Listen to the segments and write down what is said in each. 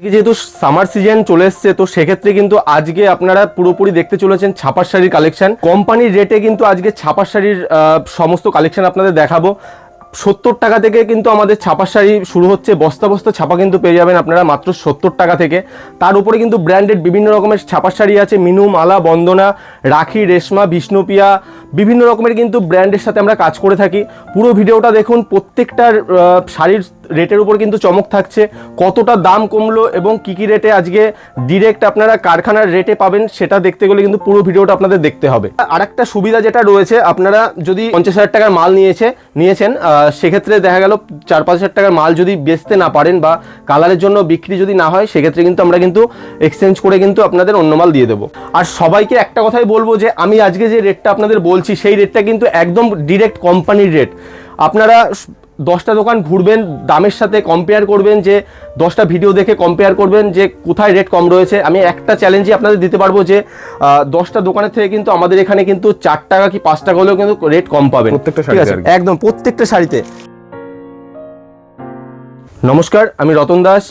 যেহেতু summer season চলে এসছে, তো সেক্ষেত্রে কিন্তু আজকে আপনারা পুরোপুরি দেখতে চলেছেন ছাপার শাড়ির কালেকশন কোম্পানির রেটে কিন্তু আজকে ছাপার শাড়ির সমস্ত কালেকশন আপনাদের দেখাবো। সত্তর টাকা থেকে কিন্তু আমাদের ছাপার শাড়ি শুরু হচ্ছে, বস্তা বস্তা ছাপা কিন্তু পেয়ে যাবেন আপনারা মাত্র সত্তর টাকা থেকে। তার উপরে কিন্তু ব্র্যান্ডেড বিভিন্ন রকমের ছাপার শাড়ি আছে, মিনু, মালা, বন্দনা, রাখি, রেশমা, বিষ্ণুপিয়া, বিভিন্ন রকমের কিন্তু ব্র্যান্ডের সাথে আমরা কাজ করে থাকি। পুরো ভিডিওটা দেখুন, প্রত্যেকটার শাড়ির রেটের উপর কিন্তু চমক থাকছে। কতটা দাম কমলো এবং কি কি রেটে আজকে ডিরেক্ট আপনারা কারখানার রেটে পাবেন সেটা দেখতে গেলে কিন্তু পুরো ভিডিওটা আপনাদের দেখতে হবে। আর একটা সুবিধা যেটা রয়েছে, আপনারা যদি পঞ্চাশ হাজার টাকার মাল নিয়েছে, নিয়েছেন সেক্ষেত্রে দেখা গেল চার পাঁচ হাজার টাকার মাল যদি বেচতে না পারেন বা কালারের জন্য বিক্রি যদি না হয়, সেক্ষেত্রে কিন্তু আমরা কিন্তু এক্সচেঞ্জ করে কিন্তু আপনাদের অন্য মাল দিয়ে দেবো। আর সবাইকে একটা কথাই বলব যে, আমি আজকে যে রেটটা আপনাদের বলছি, সেই রেটটা কিন্তু একদম ডিরেক্ট কোম্পানির রেট আপনারা দশটা দোকান ঘুরবেন দামের সাথে কম্পেয়ার করবেন যে দশটা ভিডিও দেখে কম্পেয়ার করবেন যে কোথায় রেট কম রয়েছে। আমি একটা চ্যালেঞ্জই আপনাদের দিতে পারব যে দশটা দোকানের থেকে কিন্তু আমাদের এখানে কিন্তু চার টাকা কি পাঁচ টাকা হলেও কিন্তু রেট কম পাবেন। প্রত্যেকটা ঠিক আছে। একদম প্রত্যেকটা শাড়িতে। নমস্কার আমি রতন দাস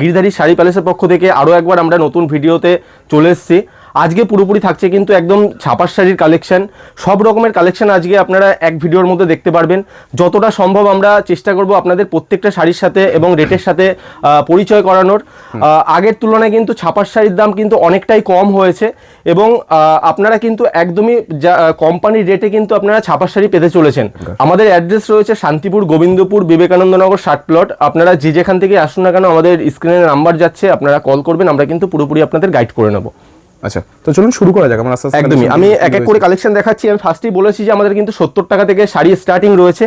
গিরিধারী শাড়ি প্যালেসের পক্ষ থেকে আরও একবার আমরা নতুন ভিডিওতে চলে এসেছি। আজকে পুরোপুরি থাকছে কিন্তু একদম ছাপার শাড়ির কালেকশন সব রকমের কালেকশন আজকে আপনারা এক ভিডিওর মধ্যে দেখতে পারবেন। যতটা সম্ভব আমরা চেষ্টা করব আপনাদের প্রত্যেকটা শাড়ির সাথে এবং রেটের সাথে পরিচয় করানোর। আগের তুলনায় কিন্তু ছাপার শাড়ির দাম কিন্তু অনেকটাই কম হয়েছে এবং আপনারা কিন্তু একদমই যা কোম্পানির রেটে কিন্তু আপনারা ছাপার শাড়ি পেতে চলেছেন। আমাদের অ্যাড্রেস রয়েছে শান্তিপুর, গোবিন্দপুর, বিবেকানন্দনগর ষাট প্লট আপনারা যে যেখান থেকে আসুন না কেন, আমাদের স্ক্রিনে নাম্বার যাচ্ছে, আপনারা কল করবেন, আমরা কিন্তু পুরোপুরি আপনাদের গাইড করে নেব। আচ্ছা তো চলুন শুরু করা যাক আমরা আস্তে একদমই। আমি এক এক করে কালেকশন দেখাচ্ছি। আমি ফার্স্টেই বলেছি যে আমাদের কিন্তু সত্তর টাকা থেকে শাড়ি স্টার্টিং রয়েছে।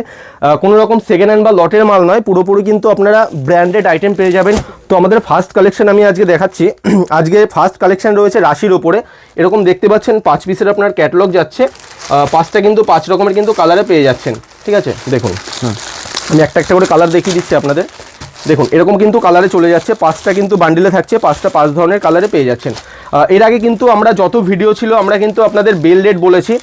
কোনো রকম সেকেন্ড হ্যান্ড বা লটের মাল নয় পুরোপুরি কিন্তু আপনারা ব্র্যান্ডেড আইটেম পেয়ে যাবেন। তো আমাদের ফার্স্ট কালেকশন আমি আজকে দেখাচ্ছি। আজকে ফার্স্ট কালেকশন রয়েছে রাশির ওপরে। এরকম দেখতে পাচ্ছেন পাঁচ পিসের আপনার ক্যাটালগ যাচ্ছে। পাঁচটা কিন্তু পাঁচ রকমের কিন্তু কালারে পেয়ে যাচ্ছেন। ঠিক আছে? দেখুন। আমি একটা একটা করে কালার দেখিয়ে দিচ্ছি আপনাদের। দেখুন, এরকম কিন্তু কালারে চলে যাচ্ছে, পাঁচটা কিন্তু বান্ডিলে থাকছে, পাঁচটা পাঁচ ধরনের কালারে পেয়ে যাচ্ছেন। এর আগে কিন্তু আমরা যত ভিডিও ছিল, আমরা কিন্তু আপনাদের বেল রেট বলেছি।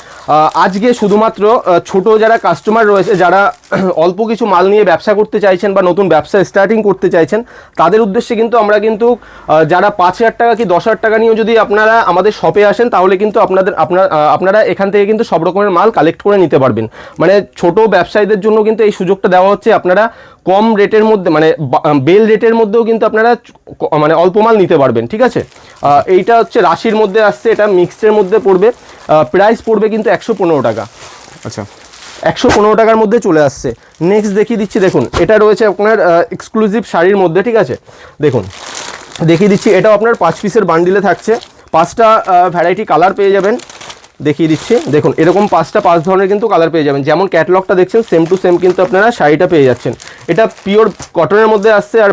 আজকে শুধুমাত্র ছোট যারা কাস্টমার রয়েছে, যারা অল্প কিছু মাল নিয়ে ব্যবসা করতে চাইছেন বা নতুন ব্যবসা স্টার্টিং করতে চাইছেন, তাদের উদ্দেশ্যে কিন্তু আমরা কিন্তু যারা পাঁচ হাজার টাকা কি দশ হাজার টাকা নিয়েও যদি আপনারা আমাদের শপে আসেন, তাহলে কিন্তু আপনাদের আপনার আপনারা এখান থেকে কিন্তু সব রকমের মাল কালেক্ট করে নিতে পারবেন। মানে ছোট ব্যবসায়ীদের জন্য কিন্তু এই সুযোগটা দেওয়া হচ্ছে, আপনারা কম রেটের মধ্যে মানে বেল রেটের মধ্যেও কিন্তু আপনারা মানে অল্প মাল নিতে পারবেন ঠিক আছে? এইটা হচ্ছে রাশির মধ্যে আসছে এটা মিক্সডের মধ্যে পড়বে। প্রাইস পড়বে কিন্তু একশো পনেরো টাকা। আচ্ছা। একশো পনেরো টাকার মধ্যে চলে আসছে। নেক্সট দেখিয়ে দিচ্ছি দেখুন এটা রয়েছে আপনার এক্সক্লুসিভ শাড়ির মধ্যে ঠিক আছে? দেখুন দেখিয়ে দিচ্ছি এটাও আপনার পাঁচ পিসের বান্ডিলে থাকছে। পাঁচটা ভ্যারাইটি কালার পেয়ে যাবেন। দেখিয়ে দিচ্ছি। দেখুন, এরকম পাঁচটা পাঁচ ধরনের কিন্তু কালার পেয়ে যাবেন। যেমন ক্যাটলগটা দেখছেন সেম টু সেম কিন্তু আপনারা শাড়িটা পেয়ে যাচ্ছেন। এটা পিওর কটনের মধ্যে আসছে আর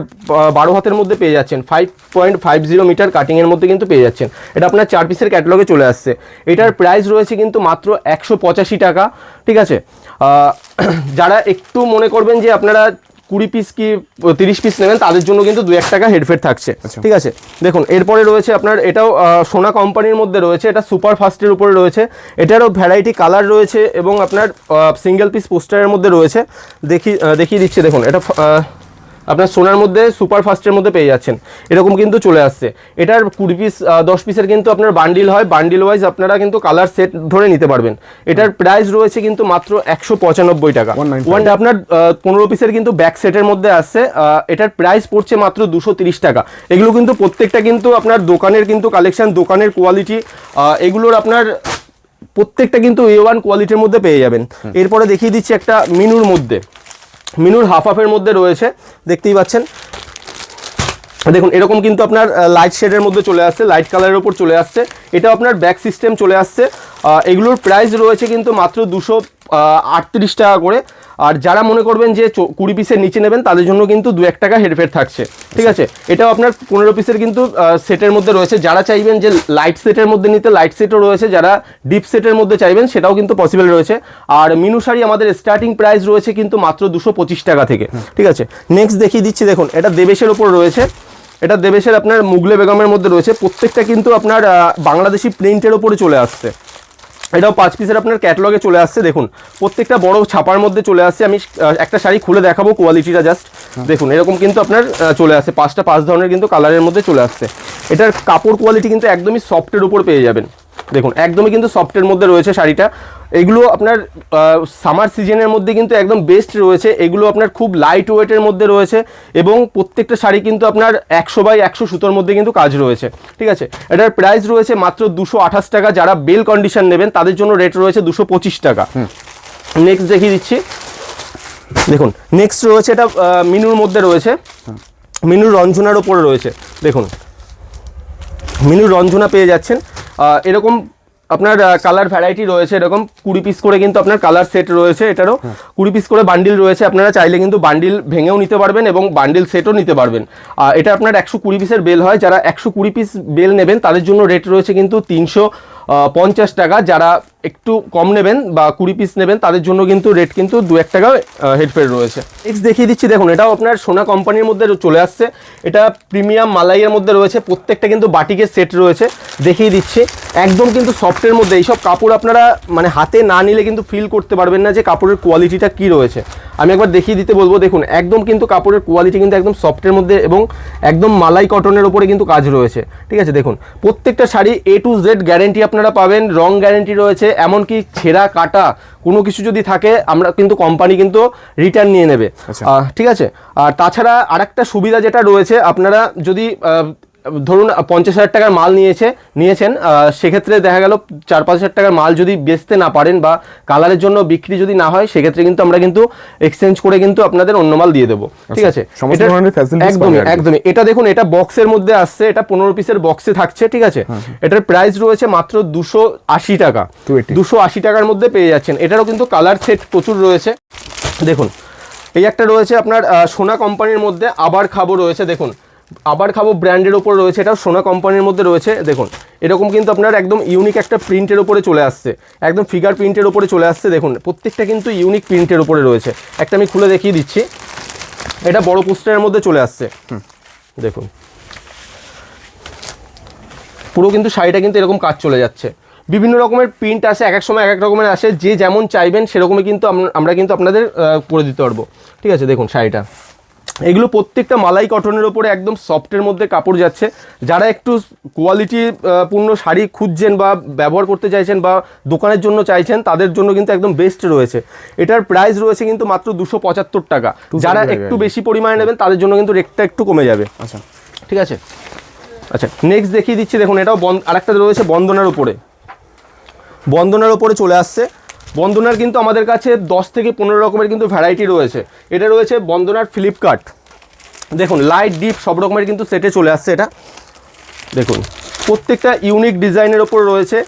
বারো হাতের মধ্যে পেয়ে যাচ্ছেন। Five point five zero metre কাটিংয়ের মধ্যে কিন্তু পেয়ে যাচ্ছেন। এটা আপনার চার পিসের ক্যাটলগে চলে আসছে। এটার প্রাইস রয়েছে কিন্তু মাত্র একশো পঁচাশি টাকা, ঠিক আছে? যারা একটু মনে করবেন যে আপনারা কুড়ি পিস কি তিরিশ পিস নেবেন তাদের জন্য কিন্তু দু এক টাকা হেডফেট থাকছে। আচ্ছা। ঠিক আছে? দেখুন এরপরে রয়েছে আপনার এটাও সোনা কোম্পানির মধ্যে রয়েছে এটা সুপার ফাস্টের উপরে রয়েছে। এটারও ভ্যারাইটি কালার রয়েছে এবং আপনার সিঙ্গেল পিস পোস্টারের মধ্যে রয়েছে। দেখি দেখিয়ে দিচ্ছি দেখুন এটা আপনার সোনার মধ্যে সুপার ফাস্টের মধ্যে পেয়ে যাচ্ছেন। এরকম কিন্তু চলে আসছে। এটার কুড়ি পিস দশ পিসের কিন্তু আপনার বান্ডিল হয়। বান্ডিল ওয়াইজ আপনারা কিন্তু কালার সেট ধরে নিতে পারবেন। এটার প্রাইস রয়েছে কিন্তু মাত্র একশো পঁচানব্বই টাকা। 195 ওয়ান আপনার পনেরো পিসের কিন্তু ব্যাক সেটের মধ্যে আসছে। এটার প্রাইস পড়ছে মাত্র দুশো তিরিশ টাকা। এগুলো কিন্তু প্রত্যেকটা কিন্তু আপনার দোকানের কিন্তু কালেকশন দোকানের কোয়ালিটি এগুলোর আপনার প্রত্যেকটা কিন্তু এ ওয়ান কোয়ালিটির মধ্যে পেয়ে যাবেন। এরপরে দেখিয়ে দিচ্ছি একটা মিনুর মধ্যে। মিনুর হাফ হাফের মধ্যে রয়েছে, দেখতেই পাচ্ছেন। দেখুন, এরকম কিন্তু আপনার লাইট শেডের মধ্যে চলে আসছে লাইট কালারের ওপর চলে আসছে। এটা আপনার ব্যাক সিস্টেম চলে আসছে। এগুলোর প্রাইস রয়েছে কিন্তু মাত্র দুশো আটত্রিশ টাকা করে। আর যারা মনে করবেন যে কুড়ি পিসের নিচে নেবেন তাদের জন্য কিন্তু দু এক টাকা হেরফের থাকছে। ঠিক আছে? এটাও আপনার পনেরো পিসের কিন্তু সেটের মধ্যে রয়েছে। যারা চাইবেন যে লাইট সেটের মধ্যে নিতে লাইট সেটও রয়েছে। যারা ডিপ সেটের মধ্যে চাইবেন সেটাও কিন্তু পসিবল রয়েছে। আর মিনু শাড়ি আমাদের স্টার্টিং প্রাইস রয়েছে কিন্তু মাত্র দুশো পঁচিশ টাকা থেকে। ঠিক আছে? নেক্সট দেখিয়ে দিচ্ছি দেখুন এটা দেবেশের ওপর রয়েছে। এটা দেবেশের আপনার মুগলে বেগমের মধ্যে রয়েছে। প্রত্যেকটা কিন্তু আপনার বাংলাদেশি প্রিন্টের ওপরে চলে আসছে। এটাও পাঁচ পিসের আপনার ক্যাটলগে চলে আসছে দেখুন। প্রত্যেকটা বড় ছাপার মধ্যে চলে আসছে। আমি একটা শাড়ি খুলে দেখাবো কোয়ালিটিটা জাস্ট দেখুন এরকম কিন্তু আপনার চলে আসে পাঁচটা পাঁচ ধরনের কিন্তু কালারের মধ্যে চলে আসছে। এটার কাপড় কোয়ালিটি কিন্তু একদমই সফটের উপর পেয়ে যাবেন। দেখুন একদমই কিন্তু সফটের মধ্যে রয়েছে শাড়িটা। এগুলো আপনার সামার সিজনের মধ্যে কিন্তু একদম বেস্ট রয়েছে। এগুলো আপনার খুব লাইট ওয়েটের মধ্যে রয়েছে এবং প্রত্যেকটা শাড়ি কিন্তু আপনার একশো বাই একশো সুতোর মধ্যে কিন্তু কাজ রয়েছে। ঠিক আছে? এটার প্রাইস রয়েছে মাত্র দুশো আঠাশ টাকা। যারা বেল কন্ডিশন নেবেন তাদের জন্য রেট রয়েছে দুশো পঁচিশ টাকা। নেক্সট দেখিয়ে দিচ্ছি। দেখুন নেক্সট রয়েছে এটা মিনুর মধ্যে রয়েছে। মিনুর রঞ্জনার ওপরে রয়েছে। দেখুন মিনুর রঞ্জনা পেয়ে যাচ্ছেন। এরকম আপনার কালার ভ্যারাইটি রয়েছে এরকম কুড়ি পিস করে কিন্তু আপনার কালার সেট রয়েছে এটারও কুড়ি পিস করে বান্ডিল রয়েছে আপনারা চাইলে কিন্তু বান্ডিল ভেঙেও নিতে পারবেন এবং বান্ডিল সেটও নিতে পারবেন। এটা আপনার একশো কুড়ি পিসের বেল হয় যারা একশো কুড়ি পিস বেল নেবেন তাদের জন্য রেট রয়েছে কিন্তু তিনশো পঞ্চাশ টাকা যারা একটু কম নেবেন বা কুড়ি পিস নেবেন, তাদের জন্য কিন্তু রেট কিন্তু দু এক টাকা হেডফেড রয়েছে। নেক্সট দেখিয়ে দিচ্ছি, দেখুন, এটাও আপনার সোনা কোম্পানির মধ্যে চলে আসছে। এটা প্রিমিয়াম মালাইয়ের মধ্যে রয়েছে, প্রত্যেকটা কিন্তু বাটিকের সেট রয়েছে। দেখিয়ে দিচ্ছি, একদম কিন্তু সফটের মধ্যে। এইসব কাপড় আপনারা মানে হাতে না নিলে কিন্তু ফিল করতে পারবেন না যে কাপড়ের কোয়ালিটিটা কি রয়েছে। আমি একবার দেখিয়ে দিতে বলব দেখুন একদম কিন্তু কাপড়ের কোয়ালিটি কিন্তু একদম সফটের মধ্যে এবং একদম মালাই কটনের উপরে কিন্তু কাজ রয়েছে ঠিক আছে? দেখুন প্রত্যেকটা sari A to Z guarantee আপনারা পাবেন রং গ্যারেন্টি রয়েছে এমনকি ছেঁড়া কাটা কোনো কিছু যদি থাকে আমরা কিন্তু কোম্পানি কিন্তু রিটার্ন নিয়ে নেবে। আচ্ছা। ঠিক আছে? আর তাছাড়া আরেকটা সুবিধা যেটা রয়েছে আপনারা যদি ধরুন পঞ্চাশ হাজার টাকার মাল নিয়েছে নিয়েছেন সেক্ষেত্রে দেখা গেল চার পাঁচ হাজার টাকার মাল যদি বেচতে না পারেন বা কালারের জন্য বিক্রি যদি না হয় সেক্ষেত্রে কিন্তু আমরা কিন্তু এক্সচেঞ্জ করে কিন্তু আপনাদের অন্য মাল দিয়ে দেবো। ঠিক আছে? আচ্ছা, ধরনের facilities একদমই। একদমই। এটা দেখুন এটা বক্সের মধ্যে আসছে এটা পনেরো পিসের বক্সে থাকছে ঠিক আছে? এটার প্রাইস রয়েছে মাত্র দুশো আশি টাকা। দুশো আশি। টাকার মধ্যে পেয়ে যাচ্ছেন। এটারও কিন্তু কালার সেট প্রচুর রয়েছে। দেখুন এই একটা রয়েছে আপনার সোনা কোম্পানির মধ্যে আবার খাব রয়েছে দেখুন। আবার খাব ব্র্যান্ডের ওপর রয়েছে, এটা সোনা কোম্পানির মধ্যে রয়েছে। দেখুন, এরকম কিন্তু আপনার একদম ইউনিক একটা প্রিন্টের ওপরে চলে আসছে। একদম ফিগার প্রিন্টের ওপরে চলে আসছে, দেখুন, প্রত্যেকটা কিন্তু ইউনিক প্রিন্টের ওপরে রয়েছে। একটা আমি খুলে দেখিয়ে দিচ্ছি। এটা বড় পোস্টারের মধ্যে চলে আসছে। দেখুন। পুরো কিন্তু শাড়িটা কিন্তু এরকম কাজ চলে যাচ্ছে। বিভিন্ন রকমের প্রিন্ট আসে, এক এক সময় এক এক রকমের আসে, যে যেমন চাইবেন সেরকমই কিন্তু আম- আমরা কিন্তু আপনাদের করে দিতে পারব। ঠিক আছে, দেখুন শাড়িটা। এগুলো প্রত্যেকটা মালাই কটনের ওপরে একদম সফটের মধ্যে কাপড় যাচ্ছে। যারা একটু কোয়ালিটি পূর্ণ শাড়ি খুঁজছেন বা ব্যবহার করতে চাইছেন বা দোকানের জন্য চাইছেন তাদের জন্য কিন্তু একদম বেস্ট রয়েছে। এটার প্রাইস রয়েছে কিন্তু মাত্র দুশো পঁচাত্তর টাকা। যারা একটু বেশি পরিমাণে নেবেন তাদের জন্য কিন্তু রেটটা একটু কমে যাবে। আচ্ছা ঠিক আছে। আচ্ছা নেক্সট দেখিয়ে দিচ্ছি দেখুন এটাও বন আরেকটা রয়েছে বন্দনার উপরে। বন্দনার উপরে চলে আসছে। বন্দনার কিন্তু আমাদের কাছে দশ থেকে পনেরো রকমের কিন্তু ভ্যারাইটি রয়েছে। এটা রয়েছে বন্দনার ফ্লিপকার্ট দেখুন লাইট ডিপ সব রকমের কিন্তু সেটে চলে আসছে এটা। দেখুন, প্রত্যেকটা ইউনিক ডিজাইনের ওপর রয়েছে।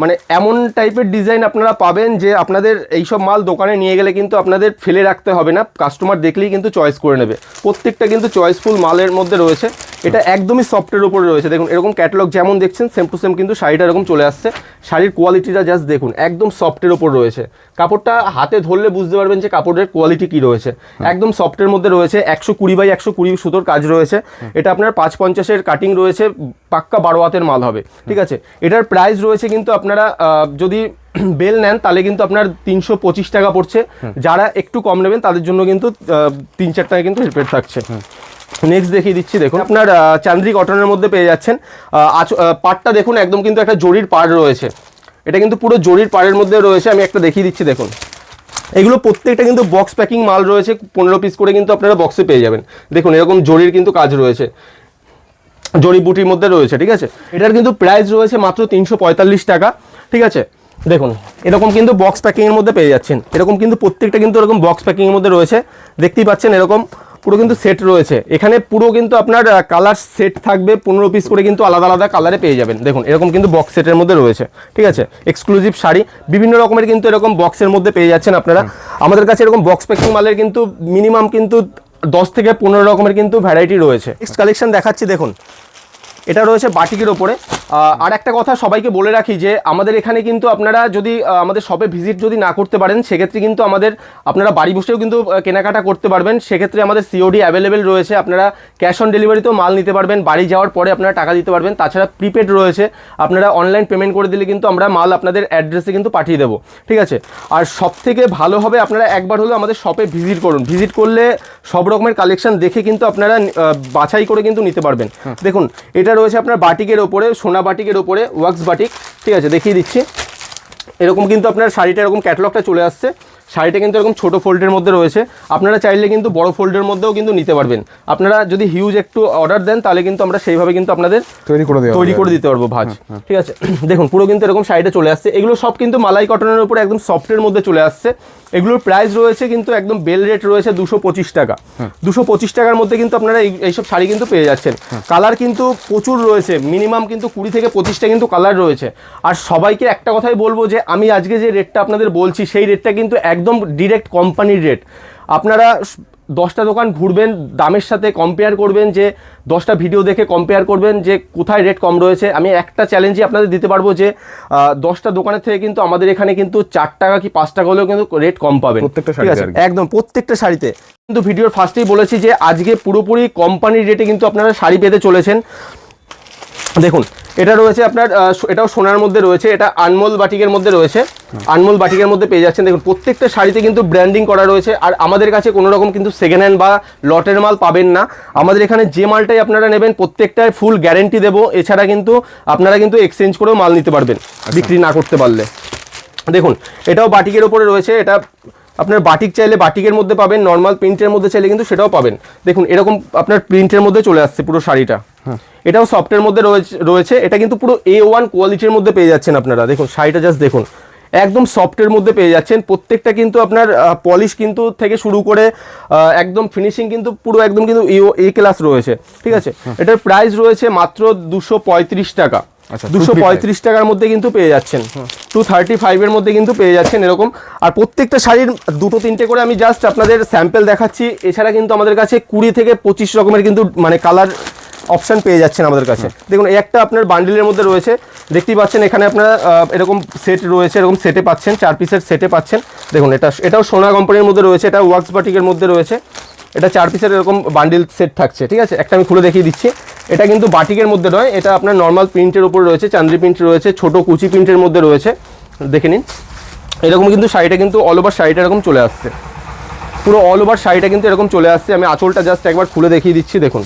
মানে এমন টাইপের ডিজাইন আপনারা পাবেন যে আপনাদের এইসব মাল দোকানে নিয়ে গেলে কিন্তু আপনাদের ফেলে রাখতে হবে না। কাস্টমার দেখলেই কিন্তু চয়েস করে নেবে। প্রত্যেকটা কিন্তু চয়েসফুল মালের মধ্যে রয়েছে। এটা একদমই সফটের উপরে রয়েছে। দেখুন এরকম ক্যাটালগ যেমন দেখছেন সেম টু সেম কিন্তু শাড়িটা এরকম চলে আসছে। শাড়ির কোয়ালিটিটা জাস্ট দেখুন একদম সফটের উপর রয়েছে। কাপড়টা হাতে ধরলে বুঝতে পারবেন যে কাপড়ের কোয়ালিটি কি রয়েছে। একদম সফটের মধ্যে রয়েছে একশো কুড়ি বাই একশো কুড়ি সুতোর কাজ রয়েছে। এটা আপনার পাঁচ পঞ্চাশের কাটিং রয়েছে পাক্কা বারো হাতের মাল হবে। ঠিক আছে? এটার প্রাইস রয়েছে কিন্তু আপনারা আহ, যদি বেল নেন তাহলে কিন্তু আপনার তিনশো পঁচিশ টাকা পড়ছে। যারা একটু কম নেবেন তাদের জন্য কিন্তু তিন চার টাকা কিন্তু হেল্পের থাকছে। নেক্সট দেখিয়ে দিচ্ছি দেখুন। আপনার চান্দ্রিক চান্দ্রি কটনের মধ্যে পেয়ে যাচ্ছেন। আচ- পাড়টা দেখুন একদম কিন্তু একটা জরির পাড় রয়েছে। এটা কিন্তু পুরো জরির পাড়ের মধ্যে রয়েছে। আমি একটা দেখিয়ে দিচ্ছি দেখুন। এগুলো প্রত্যেকটা কিন্তু বক্স প্যাকিং মাল রয়েছে। পনেরো পিস করে কিন্তু আপনারা বক্সে পেয়ে যাবেন। দেখুন এরকম জরির কিন্তু কাজ রয়েছে। জড়িবুটির মধ্যে রয়েছে ঠিক আছে? এটার কিন্তু প্রাইস রয়েছে মাত্র তিনশো পঁয়তাল্লিশ টাকা ঠিক আছে? দেখুন এরকম কিন্তু বক্স প্যাকিংয়ের মধ্যে পেয়ে যাচ্ছেন। এরকম কিন্তু প্রত্যেকটা কিন্তু এরকম বক্স প্যাকিংয়ের মধ্যে রয়েছে। দেখতেই পাচ্ছেন এরকম পুরো কিন্তু সেট রয়েছে। এখানে পুরো কিন্তু আপনার কালার সেট থাকবে পনেরো পিস করে কিন্তু আলাদা আলাদা কালারে পেয়ে যাবেন। দেখুন এরকম কিন্তু বক্স সেটের মধ্যে রয়েছে ঠিক আছে? এক্সক্লুসিভ শাড়ি বিভিন্ন রকমের কিন্তু এরকম বক্সের মধ্যে পেয়ে যাচ্ছেন আপনারা। আমাদের কাছে এরকম বক্স প্যাকিং মালের কিন্তু মিনিমাম কিন্তু দশ থেকে পনেরো রকমের কিন্তু ভ্যারাইটি রয়েছে। নেক্সট কালেকশন দেখাচ্ছি দেখুন। এটা রয়েছে বাটিকের ওপরে। আর একটা কথা সবাইকে বলে রাখি যে আমাদের এখানে কিন্তু আপনারা যদি আমাদের শপে ভিজিট যদি না করতে পারেন সেক্ষেত্রে কিন্তু আমাদের আপনারা বাড়ি বসেও কিন্তু কেনাকাটা করতে পারবেন। সেক্ষেত্রে আমাদের সিওডি অ্যাভেলেবেল রয়েছে আপনারা ক্যাশ অন ডেলিভারিতেও মাল নিতে পারবেন বাড়ি যাওয়ার পরে আপনারা টাকা দিতে পারবেন। তাছাড়া প্রিপেড রয়েছে আপনারা অনলাইন পেমেন্ট করে দিলে কিন্তু আমরা মাল আপনাদের অ্যাড্রেসে কিন্তু পাঠিয়ে দেবো। ঠিক আছে? আর সব থেকে ভালো হবে আপনারা একবার হলেও আমাদের শপে ভিজিট করুন। ভিজিট করলে সব রকমের কালেকশন দেখে কিন্তু আপনারা বাছাই করে কিন্তু নিতে পারবেন। দেখুন এটা রয়েছে আপনার বাটিকের ওপরে সোনা বাটিকের ওপরে ওয়াক্স বাটিক ঠিক আছে দেখিয়ে দিচ্ছি। এরকম কিন্তু আপনার শাড়িটা এরকম ক্যাটালগটা চলে আসছে। শাড়িটা কিন্তু এরকম ছোট ফোল্ডের মধ্যে রয়েছে। আপনারা চাইলে কিন্তু বড় ফোল্ডের মধ্যেও কিন্তু নিতে পারবেন। আপনারা যদি হিউজ একটু অর্ডার দেন তাহলে কিন্তু আমরা সেইভাবে কিন্তু আপনাদের তৈরি করে তৈরি করে দিতে পারব ভাজ। ঠিক আছে? দেখুন পুরো কিন্তু এরকম শাড়িটা চলে আসছে। এগুলো সব কিন্তু মালাই কটনের উপরে একদম সফটের মধ্যে চলে আসছে। এগুলোর প্রাইস রয়েছে কিন্তু একদম বেল রেট রয়েছে দুশো পঁচিশ টাকা। দুশো পঁচিশ টাকার মধ্যে কিন্তু আপনারা এই- এইসব শাড়ি কিন্তু পেয়ে যাচ্ছেন। কালার কিন্তু প্রচুর রয়েছে। মিনিমাম কিন্তু কুড়ি থেকে পঁচিশটা কিন্তু কালার রয়েছে। আর সবাইকে একটা কথাই বলব যে আমি আজকে যে রেটটা আপনাদের বলছি সেই রেটটা কিন্তু একদম ডিরেক্ট কোম্পানির রেট আপনারা দশটা দোকান ঘুরবেন দামের সাথে কম্পেয়ার করবেন যে দশটা ভিডিও দেখে কম্পেয়ার করবেন যে কোথায় রেট কম রয়েছে। আমি একটা চ্যালেঞ্জই আপনাদের দিতে পারব যে দশটা দোকানের থেকে কিন্তু আমাদের এখানে কিন্তু চার টাকা কি পাঁচ টাকা হলেও কিন্তু রেট কম পাবেন। প্রত্যেকটা ঠিক আছে? একদম প্রত্যেকটা শাড়িতে। কিন্তু ভিডিওর ফার্স্টেই বলেছি যে আজকে পুরোপুরি কোম্পানির রেটে কিন্তু আপনারা শাড়ি পেতে চলেছেন। দেখুন এটা রয়েছে আপনার এটাও সোনার মধ্যে রয়েছে এটা আনমোল বাটিকের মধ্যে রয়েছে। আনমোল বাটিকের মধ্যে পেয়ে যাচ্ছেন দেখুন প্রত্যেকটা শাড়িতে কিন্তু ব্র্যান্ডিং করা রয়েছে আর আমাদের কাছে কোনো রকম কিন্তু সেকেন্ড হ্যান্ড বা লটের মাল পাবেন না। আমাদের এখানে যে মালটাই আপনারা নেবেন প্রত্যেকটায় ফুল গ্যারেন্টি দেবো। এছাড়া কিন্তু আপনারা কিন্তু এক্সচেঞ্জ করেও মাল নিতে পারবেন বিক্রি না করতে পারলে। দেখুন এটাও বাটিকের ওপরে রয়েছে এটা আপনার বাটিক চাইলে বাটিকের মধ্যে পাবেন নর্মাল প্রিন্টের মধ্যে চাইলে কিন্তু সেটাও পাবেন। দেখুন এরকম আপনার প্রিন্টের মধ্যে চলে আসছে পুরো শাড়িটা। এটাও সফটের মধ্যে রয়েছে এটা কিন্তু পুরো এ ওয়ান কোয়ালিটির মধ্যে পেয়ে যাচ্ছেন আপনারা। দেখুন শাড়িটা জাস্ট দেখুন। একদম সফটের মধ্যে পেয়ে যাচ্ছেন। প্রত্যেকটা কিন্তু আপনার পলিশ কিন্তু থেকে শুরু করে একদম ফিনিশিং কিন্তু পুরো একদম কিন্তু এ এ ক্লাস রয়েছে। ঠিক আছে? এটার প্রাইস রয়েছে মাত্র দুশো পঁয়ত্রিশ টাকা। আচ্ছা, দুশো পঁয়ত্রিশ টাকার মধ্যে কিন্তু পেয়ে যাচ্ছেন। টু থার্টি ফাইভের মধ্যে কিন্তু পেয়ে যাচ্ছেন এরকম। আর প্রত্যেকটা শাড়ির দুটো তিনটে করে আমি জাস্ট আপনাদের স্যাম্পেল দেখাচ্ছি। এছাড়া কিন্তু আমাদের কাছে কুড়ি থেকে পঁচিশ রকমের কিন্তু মানে কালার অপশন পেয়ে যাচ্ছেন আমাদের কাছে। দেখুন এই একটা আপনার বান্ডিলের মধ্যে রয়েছে। দেখতেই পাচ্ছেন এখানে আপনারা এরকম সেট রয়েছে এরকম সেটে পাচ্ছেন চার পিসের সেটে পাচ্ছেন। দেখুন এটা এটাও সোনা কোম্পানির মধ্যে রয়েছে এটা ওয়াক্স বাটিকের মধ্যে রয়েছে। এটা চার পিসের এরকম বান্ডিল সেট থাকছে ঠিক আছে? একটা আমি খুলে দেখিয়ে দিচ্ছি। এটা কিন্তু বাটিকের মধ্যে নয় এটা আপনার নর্মাল প্রিন্টের উপর রয়েছে চান্দ্রি প্রিন্ট রয়েছে ছোট কুচি প্রিন্টের মধ্যে রয়েছে। দেখে নিন। এরকম কিন্তু শাড়িটা কিন্তু অল ওভার শাড়িটা এরকম চলে আসছে। পুরো অল ওভার শাড়িটা কিন্তু এরকম চলে আসছে। আমি আঁচলটা জাস্ট একবার খুলে দেখিয়ে দিচ্ছি দেখুন।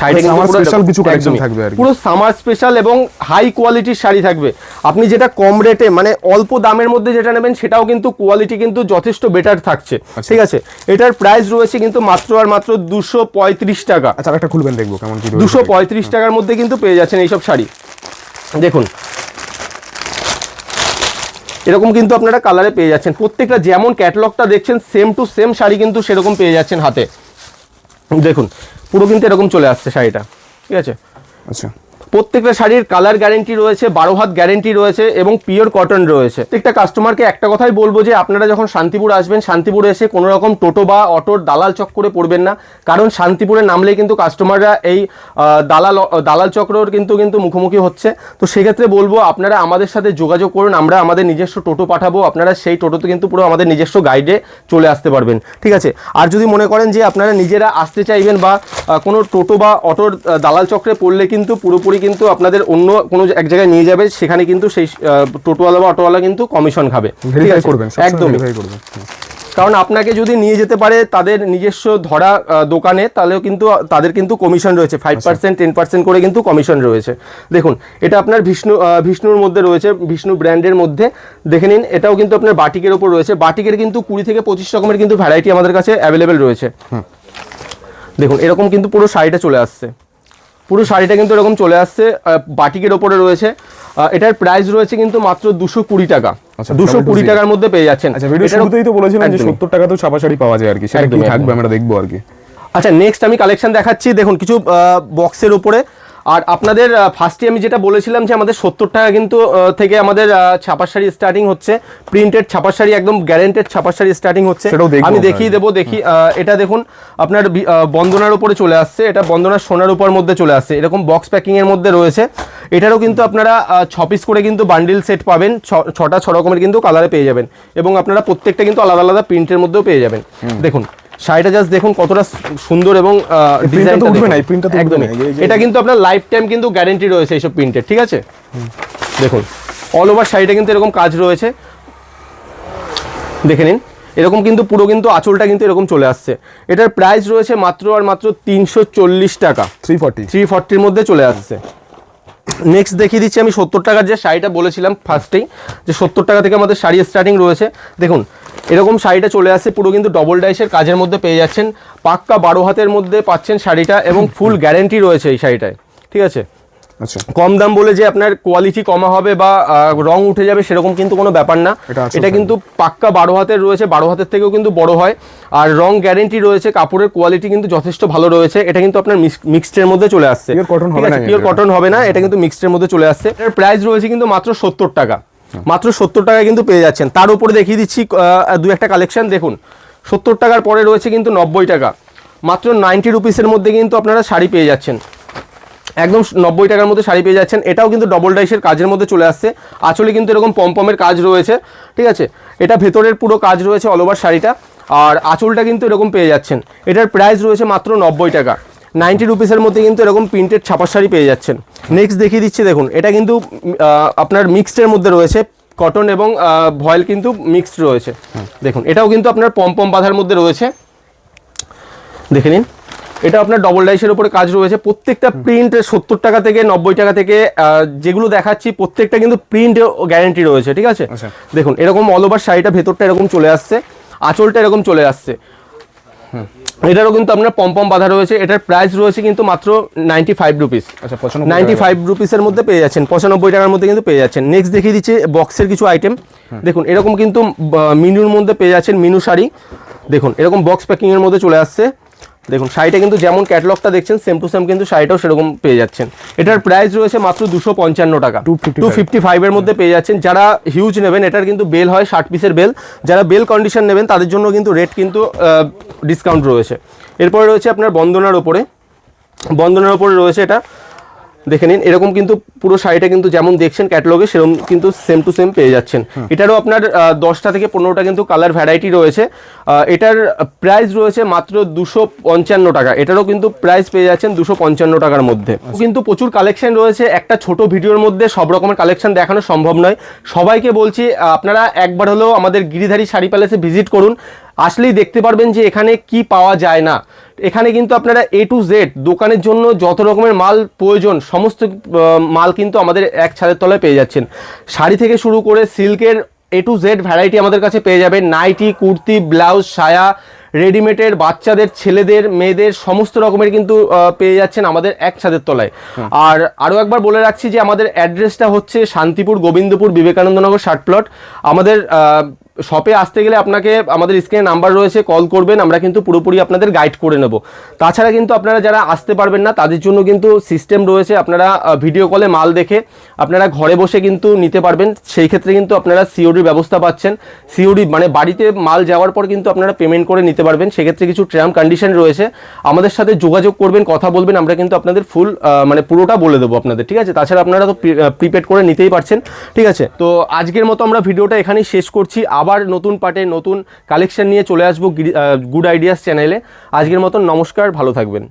পুরো কিছু collection থাকবে পুরো সামার স্পেশাল এবং হাই কোয়ালিটির শাড়ি থাকবে। আপনি যেটা কম রেটে মানে অল্প দামের মধ্যে যেটা নেবেন সেটাও কিন্তু কোয়ালিটি কিন্তু যথেষ্ট বেটার থাকছে। ঠিক আছে? এটার প্রাইস রয়েছে কিন্তু মাত্র আর মাত্র দুশো পঁয়ত্রিশ টাকা। আচ্ছা একটা খুলবেন দেখব কেমন কি দুশো পঁয়ত্রিশ টাকার মধ্যে কিন্তু পেয়ে যাচ্ছেন এইসব শাড়ি। দেখুন। এরকম কিন্তু আপনারা কালারে পেয়ে যাচ্ছেন। প্রত্যেকটা যেমন ক্যাটালগটা দেখছেন সেম টু সেম শাড়ি কিন্তু সেরকম পেয়ে যাচ্ছেন হাতে। দেখুন। পুরো কিন্তু এরকম চলে আসছে শাড়িটা। ঠিক আছে? আচ্ছা। প্রত্যেকটা শাড়ির কালার গ্যারেন্টি রয়েছে, বারো হাত গ্যারেন্টি রয়েছে এবং পিওর কটন রয়েছে। প্রত্যেকটা কাস্টমারকে একটা কথাই বলব যে, আপনারা যখন শান্তিপুর আসবেন, শান্তিপুরে এসে কোনো রকম টোটো বা অটোর দালাল চক্করে পড়বেন না। কারণ শান্তিপুরে নামলেই কিন্তু কাস্টমাররা এই দালাল দালাল চক্রর কিন্তু কিন্তু মুখোমুখি হচ্ছে। তো সেক্ষেত্রে বলব, আপনারা আমাদের সাথে যোগাযোগ করুন, আমরা আমাদের নিজস্ব টোটো পাঠাবো, আপনারা সেই টোটোতে কিন্তু পুরো আমাদের নিজস্ব গাইডে চলে আসতে পারবেন। ঠিক আছে? আর যদি মনে করেন যে, আপনারা নিজেরা আসতে চাইবেন বা কোনো টোটো বা অটোর দালাল চক্রে পড়লে কিন্তু পুরোপুরি কিন্তু আপনাদের অন্য কোনো এক জায়গায় নিয়ে যাবে সেখানে কিন্তু সেই টোটোওয়ালা বা অটোওয়ালা কিন্তু কমিশন খাবে। একদমই। কারণ আপনাকে যদি নিয়ে যেতে পারে তাদের নিজস্ব ধরা দোকানে তাহলেও কিন্তু তাদের কিন্তু কমিশন রয়েছে। ফাইভ পার্সেন্ট টেন পার্সেন্ট করে কিন্তু কমিশন রয়েছে। দেখুন এটা আপনার বিষ্ণু বিষ্ণুর মধ্যে রয়েছে বিষ্ণু ব্র্যান্ডের মধ্যে। দেখে নিন এটাও কিন্তু আপনার বাটিকের ওপর রয়েছে। বাটিকের কিন্তু কুড়ি থেকে পঁচিশ রকমের কিন্তু ভ্যারাইটি আমাদের কাছে অ্যাভেলেবেল রয়েছে। দেখুন এরকম কিন্তু পুরো শাড়িটা চলে আসছে। পুরো শাড়িটা কিন্তু এরকম চলে আসছে বাটিকের ওপরে রয়েছে। এটার প্রাইস রয়েছে কিন্তু মাত্র দুশো কুড়ি টাকা। আচ্ছা, দুশো কুড়ি টাকার মধ্যে পেয়ে যাচ্ছেন। আচ্ছা ভিডিও শুরুতেই তো যে সত্তর টাকা তো ছাপা শাড়ি পাওয়া যায় আর কি সেটা থাকবে আমরা দেখব আর কি। আচ্ছা নেক্সট আমি কালেকশন দেখাচ্ছি। দেখুন কিছু বক্সের উপরে আর আপনাদের ফার্স্টে আমি যেটা বলেছিলাম যে আমাদের সত্তর টাকা কিন্তু থেকে আমাদের ছাপার শাড়ি স্টার্টিং হচ্ছে। প্রিন্টেড ছাপার শাড়ি একদম গ্যারেন্টেড ছাপার শাড়ি স্টার্টিং হচ্ছে আমি দেখিয়ে দেবো দেখি এটা দেখুন আপনার বন্দনার উপরে চলে আসছে এটা বন্দনার সোনার উপর মধ্যে চলে আসছে। এরকম বক্স প্যাকিং এর মধ্যে রয়েছে। এটারও কিন্তু আপনারা ছ পিস করে কিন্তু বান্ডিল সেট পাবেন ছটা ছ রকমের কিন্তু কালারে পেয়ে যাবেন। এবং আপনারা প্রত্যেকটা কিন্তু আলাদা আলাদা প্রিন্টের মধ্যেও পেয়ে যাবেন। দেখুন শাড়িটা জাস্ট দেখুন কতটা সুন্দর এবং ডিজাইনটা উঠবে না, উঠবে একদমই। না, এটা কিন্তু আপনার লাইফ টাইম কিন্তু গ্যারেন্টি রয়েছে এইসব প্রিন্টের ঠিক আছে? দেখুন অল ওভার শাড়িটা কিন্তু এরকম কাজ রয়েছে। দেখে নিন এরকম কিন্তু পুরো কিন্তু আঁচলটা কিন্তু এরকম চলে আসছে। এটার প্রাইস রয়েছে মাত্র আর মাত্র তিনশো চল্লিশ টাকা। থ্রি ফর্টি থ্রি ফর্টির মধ্যে চলে আসছে। নেক্সট দেখিয়ে দিচ্ছি আমি সত্তর টাকার যে শাড়িটা বলেছিলাম ফার্স্টেই যে সত্তর টাকা থেকে আমাদের শাড়ি স্টার্টিং রয়েছে। দেখুন এরকম শাড়িটা চলে আসছে পুরো কিন্তু ডবল ডাইসের কাজের মধ্যে পেয়ে যাচ্ছেন। পাক্কা বারো হাতের মধ্যে পাচ্ছেন শাড়িটা এবং ফুল গ্যারেন্টি রয়েছে এই শাড়িটায়। ঠিক আছে? আচ্ছা। কম দাম বলে যে আপনার কোয়ালিটি কমা হবে বা রং উঠে যাবে সেরকম কিন্তু কোনো ব্যাপার না। এটা কিন্তু পাক্কা বারো হাতের রয়েছে বারো হাতের থেকেও কিন্তু বড় হয়। আর রং গ্যারেন্টি রয়েছে কাপড়ের কোয়ালিটি কিন্তু যথেষ্ট ভালো রয়েছে। এটা কিন্তু আপনার মিক্সডের মধ্যে চলে আসছে। পিওর কটন হবে না এটা কিন্তু মিক্সডের মধ্যে চলে আসছে। এর প্রাইস রয়েছে কিন্তু মাত্র সত্তর টাকা। মাত্র সত্তর টাকায় কিন্তু পেয়ে যাচ্ছেন। তার উপরে দেখিয়ে দিচ্ছি দু একটা কালেকশন দেখুন। সত্তর টাকার পরে রয়েছে কিন্তু নব্বই টাকা। মাত্র নাইনটি রুপিসের মধ্যে কিন্তু আপনারা শাড়ি পেয়ে যাচ্ছেন। একদম নব্বই টাকার মধ্যে শাড়ি পেয়ে যাচ্ছেন। এটাও কিন্তু ডবল ডাইসের কাজের মধ্যে চলে আসছে। আঁচলে কিন্তু এরকম পমপমের কাজ রয়েছে, ঠিক আছে? এটা ভেতরের পুরো কাজ রয়েছে অল ওভার শাড়িটা। আর আঁচলটা কিন্তু এরকম পেয়ে যাচ্ছেন। এটার প্রাইস রয়েছে মাত্র নব্বই টাকা। নাইনটি রুপিসের মধ্যে কিন্তু এরকম প্রিন্টেড ছাপার শাড়ি পেয়ে যাচ্ছেন। নেক্সট দেখিয়ে দিচ্ছি দেখুন এটা কিন্তু আপনার মিক্সডের মধ্যে রয়েছে কটন এবং ভয়েল কিন্তু মিক্সড রয়েছে। দেখুন এটাও কিন্তু আপনার পমপম বাঁধার মধ্যে রয়েছে। দেখে নিন এটা আপনার ডবল ডাইসের উপরে কাজ রয়েছে। প্রত্যেকটা প্রিন্ট সত্তর টাকা থেকে নব্বই টাকা থেকে যেগুলো দেখাচ্ছি প্রত্যেকটা কিন্তু প্রিন্ট গ্যারেন্টি রয়েছে ঠিক আছে? আচ্ছা। দেখুন এরকম অল ওভার শাড়িটা ভেতরটা এরকম চলে আসছে আঁচলটা এরকম চলে আসছে। এটারও কিন্তু আপনার পম্পম বাধা রয়েছে। এটার প্রাইস রয়েছে কিন্তু মাত্র নাইনটি ফাইভ রুপিস আচ্ছা নাইনটি। ফাইভ রুপিসের মধ্যে পেয়ে যাচ্ছেন পঁচানব্বই টাকার মধ্যে কিন্তু পেয়ে যাচ্ছেন। নেক্সট দেখিয়ে দিচ্ছে বক্সের কিছু আইটেম দেখুন এরকম কিন্তু মিনুর মধ্যে পেয়ে যাচ্ছেন মিনু শাড়ি। দেখুন এরকম বক্স প্যাকিংয়ের মধ্যে চলে আসছে। দেখুন শাড়িটা কিন্তু যেমন ক্যাটলগটা দেখছেন সেম টু সেম কিন্তু শাড়িটাও সেরকম পেয়ে যাচ্ছেন। এটার প্রাইস রয়েছে মাত্র দুশো পঞ্চান্ন টাকা। 255 টু ফিফটি ফাইভের মধ্যে পেয়ে যাচ্ছেন। যারা হিউজ নেবেন এটার কিন্তু বেল হয় ষাট পিসের বেল যারা বেল কন্ডিশন নেবেন তাদের জন্য কিন্তু রেট কিন্তু ডিসকাউন্ট রয়েছে। এরপরে রয়েছে আপনার বন্দনার ওপরে। বন্দনার ওপরে রয়েছে এটা। দেখে নিন। এরকম কিন্তু পুরো শাড়িটা কিন্তু যেমন দেখছেন ক্যাটালগে সেরকম কিন্তু সেম টু সেম পেয়ে যাচ্ছেন। এটারও আপনার দশটা থেকে পনেরোটা কিন্তু কালার ভ্যারাইটি রয়েছে। এটার প্রাইস রয়েছে মাত্র দুশো পঞ্চান্ন টাকা। এটারও কিন্তু প্রাইস পেয়ে যাচ্ছেন দুশো পঞ্চান্ন টাকার মধ্যে। কিন্তু প্রচুর কালেকশন রয়েছে। একটা ছোট ভিডিওর মধ্যে সব রকমের কালেকশন দেখানো সম্ভব নয়। সবাইকে বলছি আপনারা একবার হলেও আমাদের গিরিধারী শাড়ি প্যালেসে ভিজিট করুন। আসলেই দেখতে পারবেন যে এখানে কি পাওয়া যায় না। এখানে কিন্তু আপনারা এ টু জেড দোকানের জন্য যত রকমের মাল প্রয়োজন সমস্ত মাল কিন্তু আমাদের এক ছাদের তলায় পেয়ে যাচ্ছেন। শাড়ি থেকে শুরু করে সিল্কের এ টু জেড ভ্যারাইটি আমাদের কাছে পেয়ে যাবেন। নাইটি কুর্তি ব্লাউজ সায়া রেডিমেডের বাচ্চাদের ছেলেদের মেয়েদের সমস্ত রকমের কিন্তু পেয়ে যাচ্ছেন আমাদের এক ছাদের তলায়। আর আরও একবার বলে রাখছি যে আমাদের অ্যাড্রেসটা হচ্ছে শান্তিপুর গোবিন্দপুর বিবেকানন্দনগর ষাট প্লট। আমাদের শপে আসতে গেলে আপনাকে আমাদের স্ক্রিনে নাম্বার রয়েছে কল করবেন, আমরা কিন্তু পুরোপুরি আপনাদের গাইড করে নেব। তাছাড়া কিন্তু আপনারা যারা আসতে পারবেন না, তাদের জন্য কিন্তু সিস্টেম রয়েছে, আপনারা ভিডিও কলে মাল দেখে আপনারা ঘরে বসে কিন্তু নিতে পারবেন। সেই ক্ষেত্রে কিন্তু আপনারা সিওডির ব্যবস্থা পাচ্ছেন। সিওডি মানে বাড়িতে মাল যাওয়ার পর কিন্তু আপনারা পেমেন্ট করে নিতে পারবেন। সেক্ষেত্রে কিছু টার্ম কন্ডিশন রয়েছে। আমাদের সাথে যোগাযোগ করবেন, কথা বলবেন, আমরা কিন্তু আপনাদের ফুল মানে পুরোটা বলে দেবো আপনাদের, ঠিক আছে? তাছাড়া আপনারা তো প্রিপেড করে নিতেই পারছেন, ঠিক আছে? তো আজকের মতো আমরা ভিডিওটা এখানেই শেষ করছি। আবার নতুন পার্টে নতুন কালেকশন নিয়ে চলে আসব গুড আইডিয়াস চ্যানেলে আজকের মতন নমস্কার, ভালো থাকবেন।